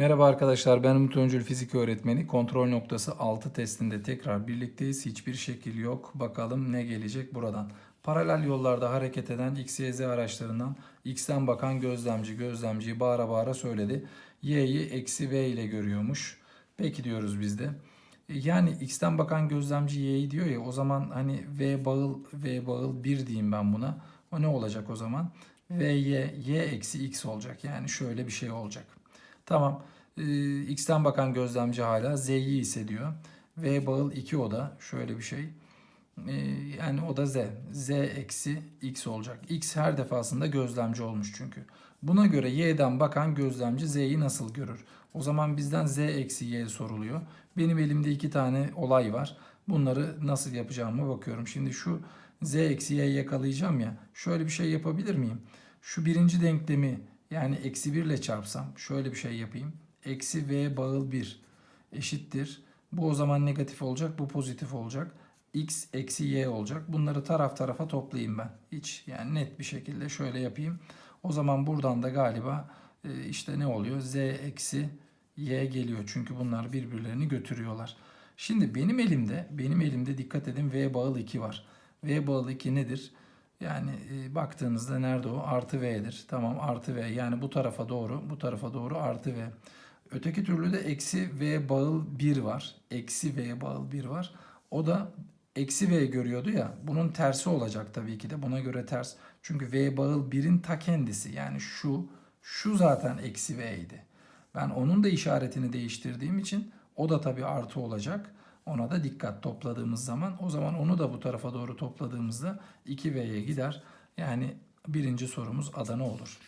Merhaba arkadaşlar ben Umut Öncül fizik öğretmeni. Kontrol noktası 6 testinde tekrar birlikteyiz. Hiçbir şekil yok. Bakalım ne gelecek buradan. Paralel yollarda hareket eden X, Y, Z araçlarından X'ten bakan gözlemci gözlemciyi bağıra bağıra söyledi. Y'yi eksi V ile görüyormuş. Peki diyoruz biz de. E, Yani X'ten bakan gözlemci Y'yi diyor ya o zaman hani V bağıl V bağıl 1 diyeyim ben buna. O ne olacak o zaman? V, Y, Y eksi X olacak. Yani şöyle bir şey olacak. Tamam. Ee, X'ten bakan gözlemci hala Z'yi hissediyor. V bağıl 2 o da. Şöyle bir şey. Ee, yani o da Z. Z eksi X olacak. X her defasında gözlemci olmuş çünkü. Buna göre Y'den bakan gözlemci Z'yi nasıl görür? O zaman bizden Z eksi Y soruluyor. Benim elimde iki tane olay var. Bunları nasıl yapacağıma bakıyorum. Şimdi şu Z eksi Y'yi yakalayacağım ya. Şöyle bir şey yapabilir miyim? Şu birinci denklemi yani eksi 1 ile çarpsam şöyle bir şey yapayım. Eksi V bağıl 1 eşittir. Bu o zaman negatif olacak. Bu pozitif olacak. X eksi Y olacak. Bunları taraf tarafa toplayayım ben. Hiç yani net bir şekilde şöyle yapayım. O zaman buradan da galiba e, işte ne oluyor? Z eksi Y geliyor. Çünkü bunlar birbirlerini götürüyorlar. Şimdi benim elimde, benim elimde dikkat edin V bağıl 2 var. V bağıl 2 nedir? Yani e, baktığınızda nerede o? Artı V'dir. Tamam artı V. Yani bu tarafa doğru, bu tarafa doğru artı V. Öteki türlü de eksi V bağıl 1 var. Eksi V bağıl 1 var. O da eksi V görüyordu ya. Bunun tersi olacak tabii ki de. Buna göre ters. Çünkü V bağıl 1'in ta kendisi. Yani şu, şu zaten eksi V idi. Ben onun da işaretini değiştirdiğim için o da tabii artı olacak. Ona da dikkat topladığımız zaman o zaman onu da bu tarafa doğru topladığımızda 2V'ye gider. Yani birinci sorumuz Adana olur.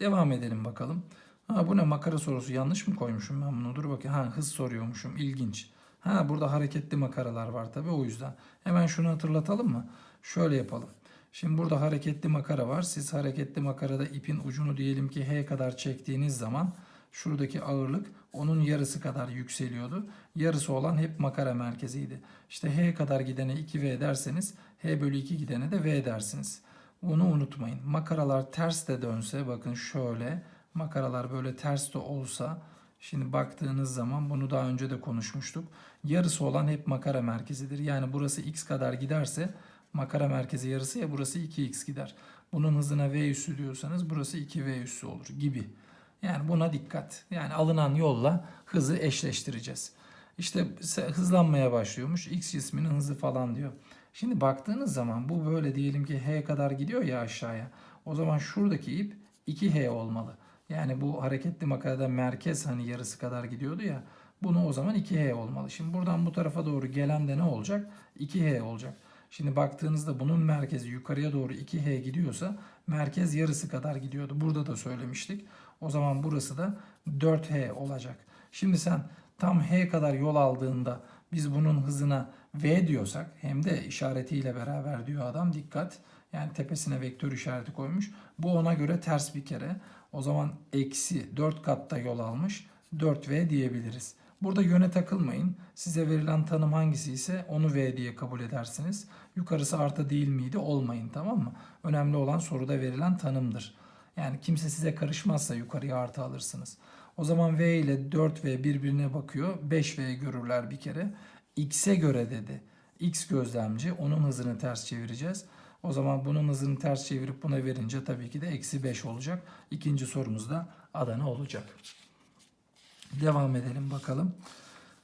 Devam edelim bakalım. Ha bu ne makara sorusu yanlış mı koymuşum ben bunu? Dur bakayım. Ha hız soruyormuşum. İlginç. Ha burada hareketli makaralar var tabii o yüzden. Hemen şunu hatırlatalım mı? Şöyle yapalım. Şimdi burada hareketli makara var. Siz hareketli makarada ipin ucunu diyelim ki H kadar çektiğiniz zaman şuradaki ağırlık onun yarısı kadar yükseliyordu. Yarısı olan hep makara merkeziydi. İşte H kadar gidene 2V derseniz H bölü 2 gidene de V dersiniz. Bunu unutmayın. Makaralar ters de dönse bakın şöyle makaralar böyle ters de olsa şimdi baktığınız zaman bunu daha önce de konuşmuştuk. Yarısı olan hep makara merkezidir. Yani burası x kadar giderse makara merkezi yarısı ya burası 2x gider. Bunun hızına v üssü diyorsanız burası 2v üssü olur gibi. Yani buna dikkat. Yani alınan yolla hızı eşleştireceğiz. İşte hızlanmaya başlıyormuş. X cisminin hızı falan diyor. Şimdi baktığınız zaman bu böyle diyelim ki h kadar gidiyor ya aşağıya. O zaman şuradaki ip 2h olmalı. Yani bu hareketli makarada merkez hani yarısı kadar gidiyordu ya. Bunu o zaman 2h olmalı. Şimdi buradan bu tarafa doğru gelen de ne olacak? 2h olacak. Şimdi baktığınızda bunun merkezi yukarıya doğru 2h gidiyorsa merkez yarısı kadar gidiyordu. Burada da söylemiştik. O zaman burası da 4h olacak. Şimdi sen tam h kadar yol aldığında biz bunun hızına v diyorsak hem de işaretiyle beraber diyor adam dikkat. Yani tepesine vektör işareti koymuş. Bu ona göre ters bir kere. O zaman eksi 4 katta yol almış 4v diyebiliriz. Burada yöne takılmayın. Size verilen tanım hangisi ise onu V diye kabul edersiniz. Yukarısı artı değil miydi olmayın tamam mı? Önemli olan soruda verilen tanımdır. Yani kimse size karışmazsa yukarıya artı alırsınız. O zaman V ile 4V birbirine bakıyor. 5V görürler bir kere. X'e göre dedi. X gözlemci onun hızını ters çevireceğiz. O zaman bunun hızını ters çevirip buna verince tabii ki de eksi 5 olacak. İkinci sorumuz da Adana olacak. Devam edelim bakalım.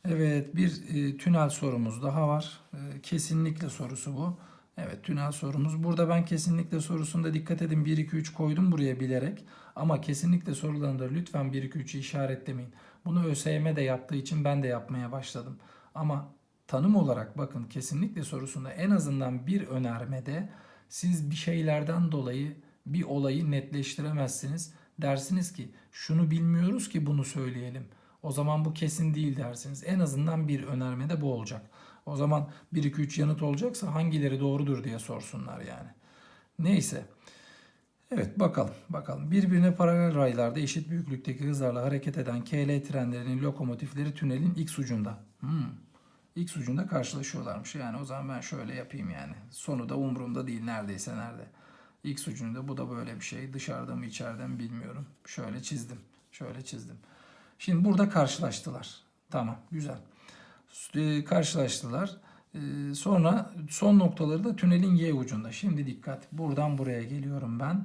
Evet bir e, tünel sorumuz daha var. E, kesinlikle sorusu bu. Evet tünel sorumuz. Burada ben kesinlikle sorusunda dikkat edin 1 2 3 koydum buraya bilerek. Ama kesinlikle sorularında lütfen 1 2 3'ü işaretlemeyin. Bunu ÖSYM de yaptığı için ben de yapmaya başladım. Ama tanım olarak bakın kesinlikle sorusunda en azından bir önermede siz bir şeylerden dolayı bir olayı netleştiremezsiniz. Dersiniz ki şunu bilmiyoruz ki bunu söyleyelim. O zaman bu kesin değil dersiniz. En azından bir önerme de bu olacak. O zaman 1 2 3 yanıt olacaksa hangileri doğrudur diye sorsunlar yani. Neyse. Evet bakalım bakalım. Birbirine paralel raylarda eşit büyüklükteki hızlarla hareket eden KL trenlerinin lokomotifleri tünelin X ucunda. Hmm. X ucunda karşılaşıyorlarmış. Yani o zaman ben şöyle yapayım yani. Sonu da umurumda değil neredeyse nerede. X ucunda bu da böyle bir şey. Dışarıda mı içeride mi bilmiyorum. Şöyle çizdim. Şöyle çizdim. Şimdi burada karşılaştılar. Tamam güzel. E, karşılaştılar. E, sonra son noktaları da tünelin Y ucunda. Şimdi dikkat. Buradan buraya geliyorum ben.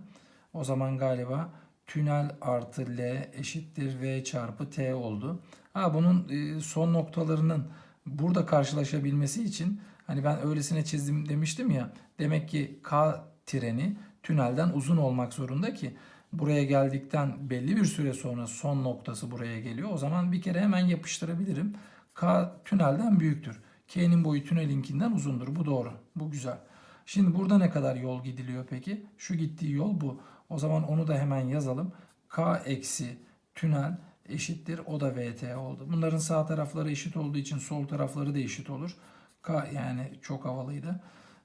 O zaman galiba tünel artı L eşittir V çarpı T oldu. Ha bunun e, son noktalarının burada karşılaşabilmesi için hani ben öylesine çizdim demiştim ya. Demek ki K treni tünelden uzun olmak zorunda ki buraya geldikten belli bir süre sonra son noktası buraya geliyor. O zaman bir kere hemen yapıştırabilirim. K tünelden büyüktür. K'nin boyu tünelinkinden uzundur. Bu doğru. Bu güzel. Şimdi burada ne kadar yol gidiliyor peki? Şu gittiği yol bu. O zaman onu da hemen yazalım. K eksi tünel eşittir. O da VT oldu. Bunların sağ tarafları eşit olduğu için sol tarafları da eşit olur. K yani çok havalıydı.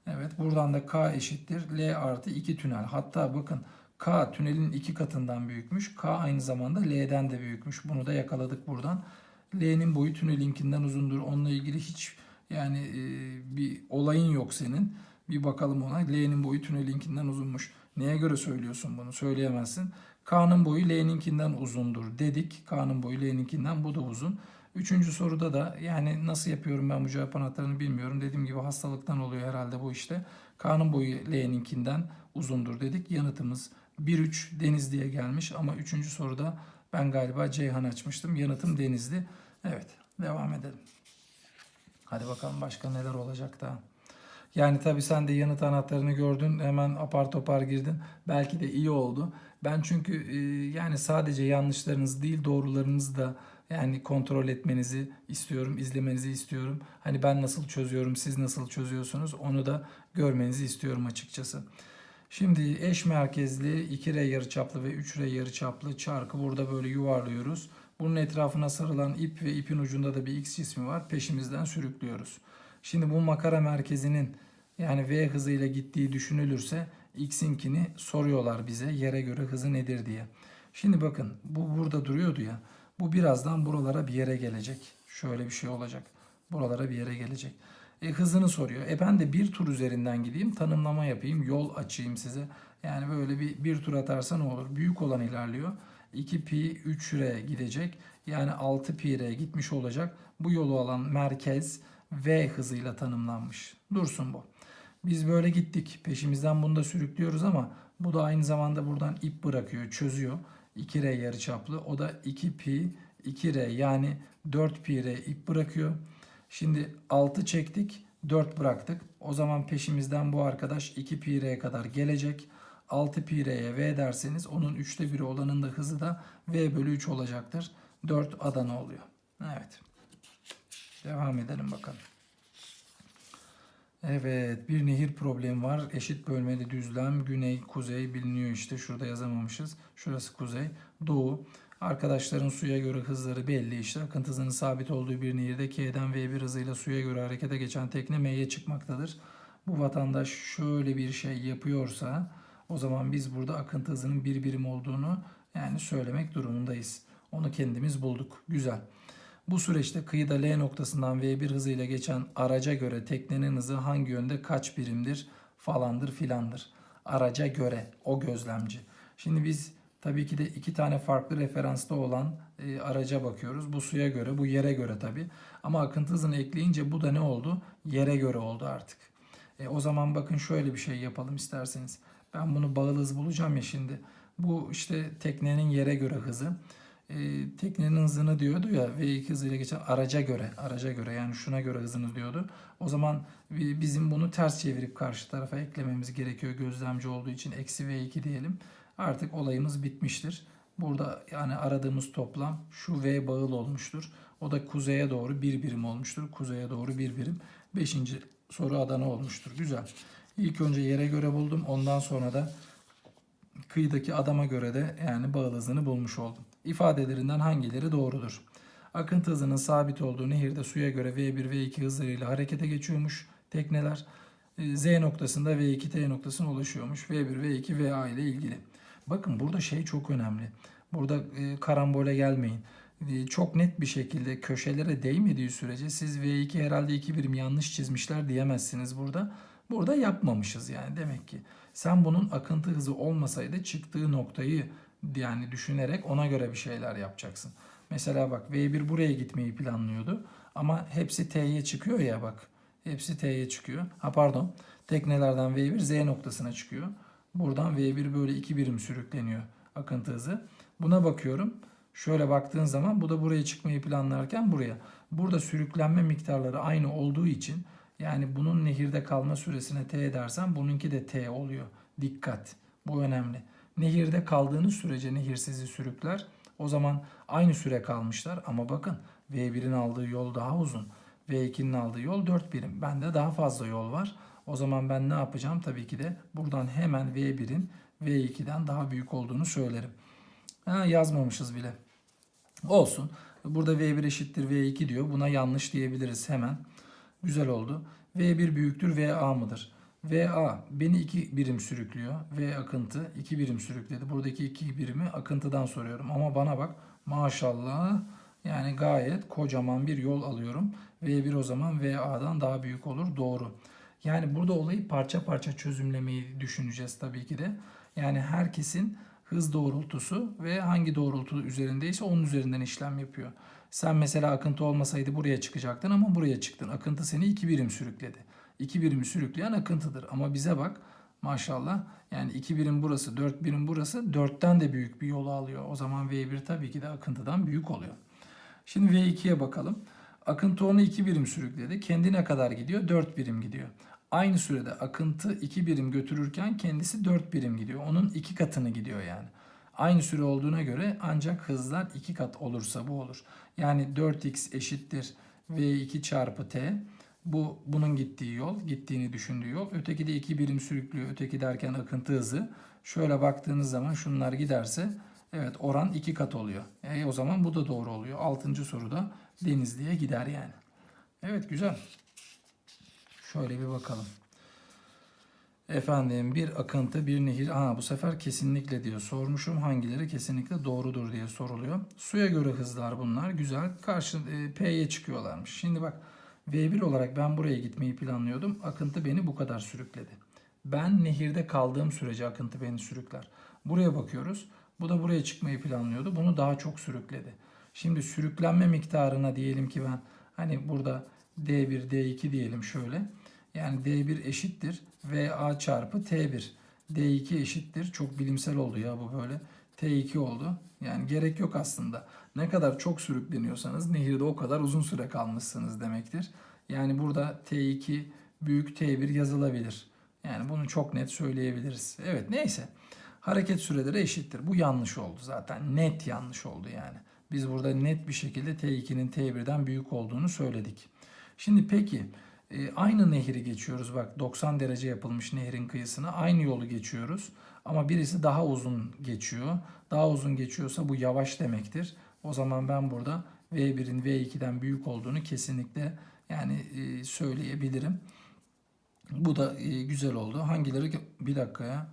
Evet buradan da K eşittir. L artı 2 tünel. Hatta bakın K tünelin iki katından büyükmüş. K aynı zamanda L'den de büyükmüş. Bunu da yakaladık buradan. L'nin boyu tünelinkinden uzundur. Onunla ilgili hiç yani e, bir olayın yok senin. Bir bakalım ona. L'nin boyu tünelinkinden uzunmuş. Neye göre söylüyorsun bunu? Söyleyemezsin. K'nın boyu L'ninkinden uzundur dedik. K'nın boyu L'ninkinden bu da uzun. Üçüncü soruda da yani nasıl yapıyorum ben bu cevap anahtarını bilmiyorum. Dediğim gibi hastalıktan oluyor herhalde bu işte. K'nın boyu L'ninkinden uzundur dedik. Yanıtımız 1-3 Denizli'ye gelmiş ama üçüncü soruda ben galiba Ceyhan açmıştım. Yanıtım Denizli. Evet devam edelim. Hadi bakalım başka neler olacak daha. Yani tabii sen de yanıt anahtarını gördün. Hemen apar topar girdin. Belki de iyi oldu. Ben çünkü e, yani sadece yanlışlarınız değil doğrularınızı da yani kontrol etmenizi istiyorum, izlemenizi istiyorum. Hani ben nasıl çözüyorum, siz nasıl çözüyorsunuz onu da görmenizi istiyorum açıkçası. Şimdi eş merkezli 2R yarıçaplı ve 3R yarıçaplı çarkı burada böyle yuvarlıyoruz. Bunun etrafına sarılan ip ve ipin ucunda da bir X cismi var. Peşimizden sürüklüyoruz. Şimdi bu makara merkezinin yani V hızıyla gittiği düşünülürse X'inkini soruyorlar bize yere göre hızı nedir diye. Şimdi bakın bu burada duruyordu ya. Bu birazdan buralara bir yere gelecek. Şöyle bir şey olacak. Buralara bir yere gelecek. E, hızını soruyor. E ben de bir tur üzerinden gideyim, tanımlama yapayım, yol açayım size. Yani böyle bir, bir tur atarsa ne olur? Büyük olan ilerliyor. 2 pi 3R gidecek. Yani 6 pi R gitmiş olacak. Bu yolu alan merkez V hızıyla tanımlanmış. Dursun bu. Biz böyle gittik. Peşimizden bunu da sürüklüyoruz ama bu da aynı zamanda buradan ip bırakıyor, çözüyor. 2R yarıçaplı. O da 2 pi 2R yani 4 pi R ip bırakıyor. Şimdi 6 çektik, 4 bıraktık. O zaman peşimizden bu arkadaş 2 pi kadar gelecek. 6 pi V derseniz onun 3'te 1'i olanın da hızı da V bölü 3 olacaktır. 4 Adana oluyor. Evet. Devam edelim bakalım. Evet bir nehir problemi var. Eşit bölmeli düzlem. Güney, kuzey biliniyor işte. Şurada yazamamışız. Şurası kuzey. Doğu. Arkadaşların suya göre hızları belli işte. Akıntı hızının sabit olduğu bir nehirde K'den V1 hızıyla suya göre harekete geçen tekne M'ye çıkmaktadır. Bu vatandaş şöyle bir şey yapıyorsa o zaman biz burada akıntı hızının bir birim olduğunu yani söylemek durumundayız. Onu kendimiz bulduk. Güzel. Bu süreçte kıyıda L noktasından V1 hızıyla geçen araca göre teknenin hızı hangi yönde kaç birimdir falandır filandır. Araca göre o gözlemci. Şimdi biz tabii ki de iki tane farklı referansta olan e, araca bakıyoruz. Bu suya göre, bu yere göre tabii. Ama akıntı hızını ekleyince bu da ne oldu? Yere göre oldu artık. E, o zaman bakın şöyle bir şey yapalım isterseniz. Ben bunu bağlı hız bulacağım ya şimdi. Bu işte teknenin yere göre hızı. E, teknenin hızını diyordu ya V2 hızıyla geçen araca göre, araca göre yani şuna göre hızını diyordu. O zaman bizim bunu ters çevirip karşı tarafa eklememiz gerekiyor gözlemci olduğu için. Eksi V2 diyelim. Artık olayımız bitmiştir. Burada yani aradığımız toplam şu V bağıl olmuştur. O da kuzeye doğru bir birim olmuştur. Kuzeye doğru bir birim. Beşinci soru Adana olmuştur. Güzel. İlk önce yere göre buldum. Ondan sonra da kıyıdaki adama göre de yani bağıl hızını bulmuş oldum. İfadelerinden hangileri doğrudur? Akıntı hızının sabit olduğu nehirde suya göre V1 V2 hızlarıyla harekete geçiyormuş tekneler. E, Z noktasında V2 T noktasına ulaşıyormuş. V1 V2 VA ile ilgili. Bakın burada şey çok önemli. Burada e, karambole gelmeyin. E, çok net bir şekilde köşelere değmediği sürece siz V2 herhalde 2 birim yanlış çizmişler diyemezsiniz burada. Burada yapmamışız yani demek ki. Sen bunun akıntı hızı olmasaydı çıktığı noktayı yani düşünerek ona göre bir şeyler yapacaksın. Mesela bak V1 buraya gitmeyi planlıyordu ama hepsi T'ye çıkıyor ya bak. Hepsi T'ye çıkıyor. Ha pardon. Teknelerden V1 Z noktasına çıkıyor. Buradan V1 böyle iki birim sürükleniyor akıntı hızı. Buna bakıyorum. Şöyle baktığın zaman bu da buraya çıkmayı planlarken buraya. Burada sürüklenme miktarları aynı olduğu için yani bunun nehirde kalma süresine T dersen bununki de T oluyor. Dikkat. Bu önemli. Nehirde kaldığınız sürece nehir sizi sürükler. O zaman aynı süre kalmışlar ama bakın V1'in aldığı yol daha uzun. V2'nin aldığı yol 4 birim. Bende daha fazla yol var. O zaman ben ne yapacağım? Tabii ki de buradan hemen V1'in V2'den daha büyük olduğunu söylerim. Ha, yazmamışız bile. Olsun. Burada V1 eşittir V2 diyor. Buna yanlış diyebiliriz hemen. Güzel oldu. V1 büyüktür VA mıdır? VA beni iki birim sürüklüyor. V akıntı iki birim sürükledi. Buradaki iki birimi akıntıdan soruyorum. Ama bana bak maşallah yani gayet kocaman bir yol alıyorum. V1 o zaman VA'dan daha büyük olur. Doğru. Yani burada olayı parça parça çözümlemeyi düşüneceğiz tabii ki de. Yani herkesin hız doğrultusu ve hangi doğrultu üzerindeyse onun üzerinden işlem yapıyor. Sen mesela akıntı olmasaydı buraya çıkacaktın ama buraya çıktın. Akıntı seni iki birim sürükledi. İki birimi sürükleyen akıntıdır. Ama bize bak maşallah yani iki birim burası, dört birim burası dörtten de büyük bir yolu alıyor. O zaman V1 tabii ki de akıntıdan büyük oluyor. Şimdi V2'ye bakalım. Akıntı onu iki birim sürükledi. Kendine kadar gidiyor? Dört birim gidiyor. Aynı sürede akıntı iki birim götürürken kendisi dört birim gidiyor. Onun iki katını gidiyor yani. Aynı süre olduğuna göre ancak hızlar iki kat olursa bu olur. Yani 4x eşittir v2 çarpı t. Bu bunun gittiği yol, gittiğini düşündüğü yol. Öteki de iki birim sürüklüyor. Öteki derken akıntı hızı. Şöyle baktığınız zaman şunlar giderse evet oran iki kat oluyor. E, o zaman bu da doğru oluyor. Altıncı soruda Denizli'ye gider yani. Evet güzel. Şöyle bir bakalım. Efendim bir akıntı bir nehir. Aa bu sefer kesinlikle diyor. Sormuşum hangileri kesinlikle doğrudur diye soruluyor. Suya göre hızlar bunlar. Güzel. Karşı e, P'ye çıkıyorlarmış. Şimdi bak V1 olarak ben buraya gitmeyi planlıyordum. Akıntı beni bu kadar sürükledi. Ben nehirde kaldığım sürece akıntı beni sürükler. Buraya bakıyoruz. Bu da buraya çıkmayı planlıyordu. Bunu daha çok sürükledi. Şimdi sürüklenme miktarına diyelim ki ben hani burada D1, D2 diyelim şöyle. Yani D1 eşittir VA çarpı T1. D2 eşittir. Çok bilimsel oldu ya bu böyle. T2 oldu. Yani gerek yok aslında. Ne kadar çok sürükleniyorsanız nehirde o kadar uzun süre kalmışsınız demektir. Yani burada T2 büyük T1 yazılabilir. Yani bunu çok net söyleyebiliriz. Evet neyse. Hareket süreleri eşittir. Bu yanlış oldu zaten. Net yanlış oldu yani. Biz burada net bir şekilde T2'nin T1'den büyük olduğunu söyledik. Şimdi peki e, aynı nehri geçiyoruz. Bak 90 derece yapılmış nehrin kıyısına aynı yolu geçiyoruz. Ama birisi daha uzun geçiyor. Daha uzun geçiyorsa bu yavaş demektir. O zaman ben burada V1'in V2'den büyük olduğunu kesinlikle yani e, söyleyebilirim. Bu da e, güzel oldu. Hangileri bir dakika ya.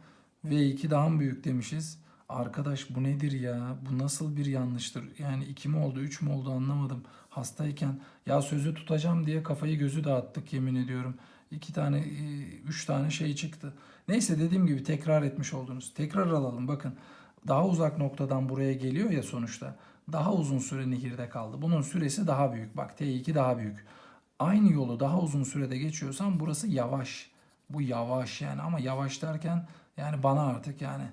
V2 daha mı büyük demişiz. Arkadaş bu nedir ya? Bu nasıl bir yanlıştır? Yani 2 mi oldu, 3 mü oldu anlamadım. Hastayken ya sözü tutacağım diye kafayı gözü dağıttık yemin ediyorum. İki tane, e, üç tane şey çıktı. Neyse dediğim gibi tekrar etmiş oldunuz. Tekrar alalım bakın. Daha uzak noktadan buraya geliyor ya sonuçta. Daha uzun süre nehirde kaldı. Bunun süresi daha büyük. Bak T2 daha büyük. Aynı yolu daha uzun sürede geçiyorsan burası yavaş. Bu yavaş yani ama yavaş derken yani bana artık yani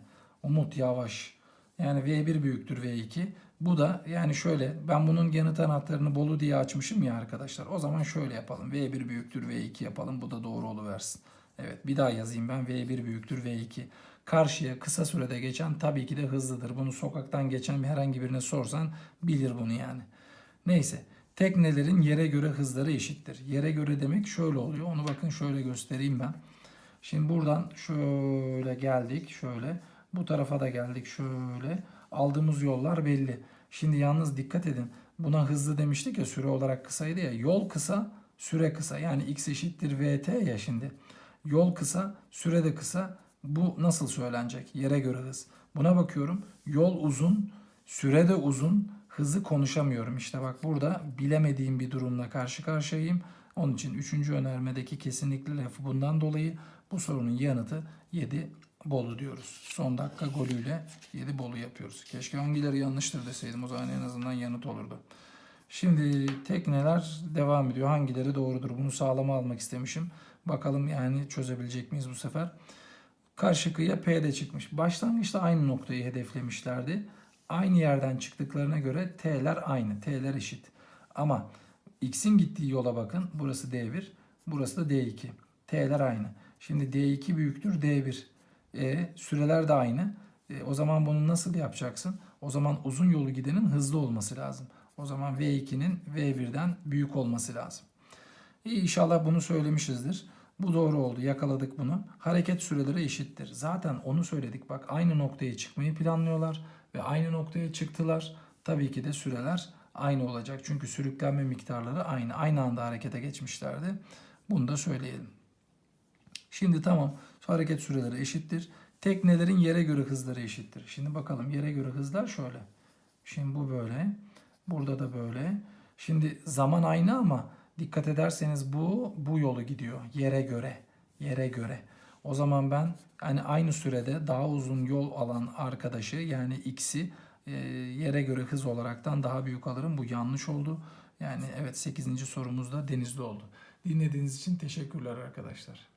Umut Yavaş. Yani V1 büyüktür V2. Bu da yani şöyle ben bunun yanıt anahtarını Bolu diye açmışım ya arkadaşlar. O zaman şöyle yapalım. V1 büyüktür V2 yapalım. Bu da doğru oluversin. Evet bir daha yazayım ben V1 büyüktür V2. Karşıya kısa sürede geçen tabii ki de hızlıdır. Bunu sokaktan geçen herhangi birine sorsan bilir bunu yani. Neyse teknelerin yere göre hızları eşittir. Yere göre demek şöyle oluyor. Onu bakın şöyle göstereyim ben. Şimdi buradan şöyle geldik şöyle. Bu tarafa da geldik şöyle. Aldığımız yollar belli. Şimdi yalnız dikkat edin. Buna hızlı demiştik ya süre olarak kısaydı ya. Yol kısa, süre kısa. Yani x eşittir vt ya şimdi. Yol kısa, süre de kısa. Bu nasıl söylenecek? Yere göre hız. Buna bakıyorum. Yol uzun, süre de uzun. Hızı konuşamıyorum. İşte bak burada bilemediğim bir durumla karşı karşıyayım. Onun için üçüncü önermedeki kesinlikle lafı bundan dolayı bu sorunun yanıtı 7 Bolu diyoruz. Son dakika golüyle 7 Bolu yapıyoruz. Keşke hangileri yanlıştır deseydim. O zaman en azından yanıt olurdu. Şimdi tekneler devam ediyor. Hangileri doğrudur? Bunu sağlama almak istemişim. Bakalım yani çözebilecek miyiz bu sefer? Karşı kıyıya P'de çıkmış. Başlangıçta aynı noktayı hedeflemişlerdi. Aynı yerden çıktıklarına göre T'ler aynı. T'ler eşit. Ama X'in gittiği yola bakın. Burası D1. Burası da D2. T'ler aynı. Şimdi D2 büyüktür D1. E, süreler de aynı. E, o zaman bunu nasıl yapacaksın? O zaman uzun yolu gidenin hızlı olması lazım. O zaman V2'nin V1'den büyük olması lazım. İyi inşallah bunu söylemişizdir. Bu doğru oldu. Yakaladık bunu. Hareket süreleri eşittir. Zaten onu söyledik. Bak aynı noktaya çıkmayı planlıyorlar ve aynı noktaya çıktılar. Tabii ki de süreler aynı olacak. Çünkü sürüklenme miktarları aynı. Aynı anda harekete geçmişlerdi. Bunu da söyleyelim. Şimdi tamam. Hareket süreleri eşittir. Teknelerin yere göre hızları eşittir. Şimdi bakalım yere göre hızlar şöyle. Şimdi bu böyle. Burada da böyle. Şimdi zaman aynı ama dikkat ederseniz bu bu yolu gidiyor yere göre. Yere göre. O zaman ben hani aynı sürede daha uzun yol alan arkadaşı yani x'i e, yere göre hız olaraktan daha büyük alırım. Bu yanlış oldu. Yani evet 8. sorumuz da denizli oldu. Dinlediğiniz için teşekkürler arkadaşlar.